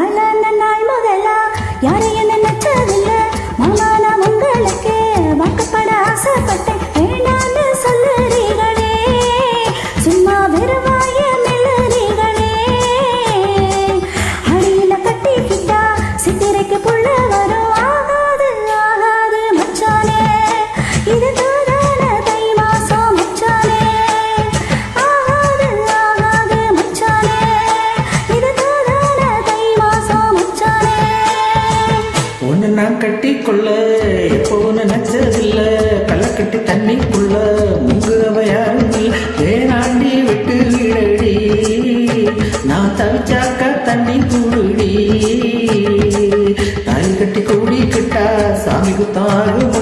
ஆனா நாள் முதலா யாரையும் நினைச்சதில்லை மாமா நான் உங்களுக்கு வாக்கப்பட ஆசைப்பட்டேன் நான் கட்டிக்கொள்ள எப்பவும் நினைச்சதில்லை. கள்ள கட்டி தண்ணிக்குள்ள முங்குறவ யாரும் வேணாண்டி விட்டு விடடி நான் தவிச்சாக்க தண்ணி கூடுடி தாய் கட்டி கூடிக்கிட்டா சாமி குத்தாகும்.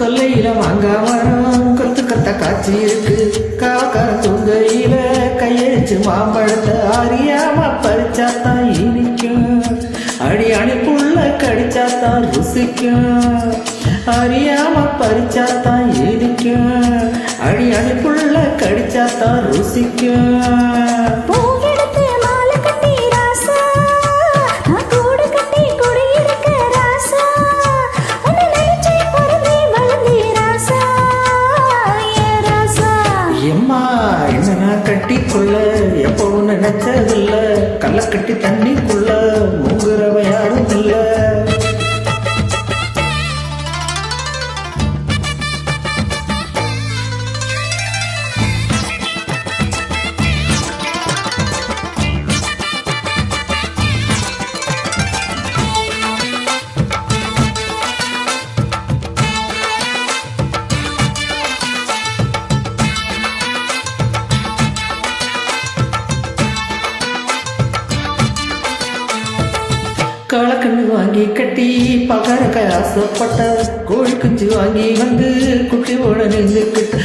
கொல்லையில மாங்கா மரம் கொத்து கொத்த காட்சி இருக்கு. காவக்காரன் தூங்கையில கையடிச்சு மாம்பழத்தை அறியாம பறிச்சாத்தான் இனிக்கும். அடி அணிப்புள்ள கடிச்சாத்தான் ருசிக்கும். அறியாம பறிச்சாத்தான் இனிக்கும். அடி அணிப்புள்ள கடிச்சாத்தான் ருசிக்கும். கண்ணுக்குள்ள எப்போ நினைச்சதில்ல. கள்ளக்கட்டி தண்ணிக்குள்ள காலக்கண்ணு வாங்கி கட்டி பகரக்க ஆசைப்பட்ட கோழி குஞ்சு வாங்கி வந்து குட்டி ஓட நின்றுக்கிட்டு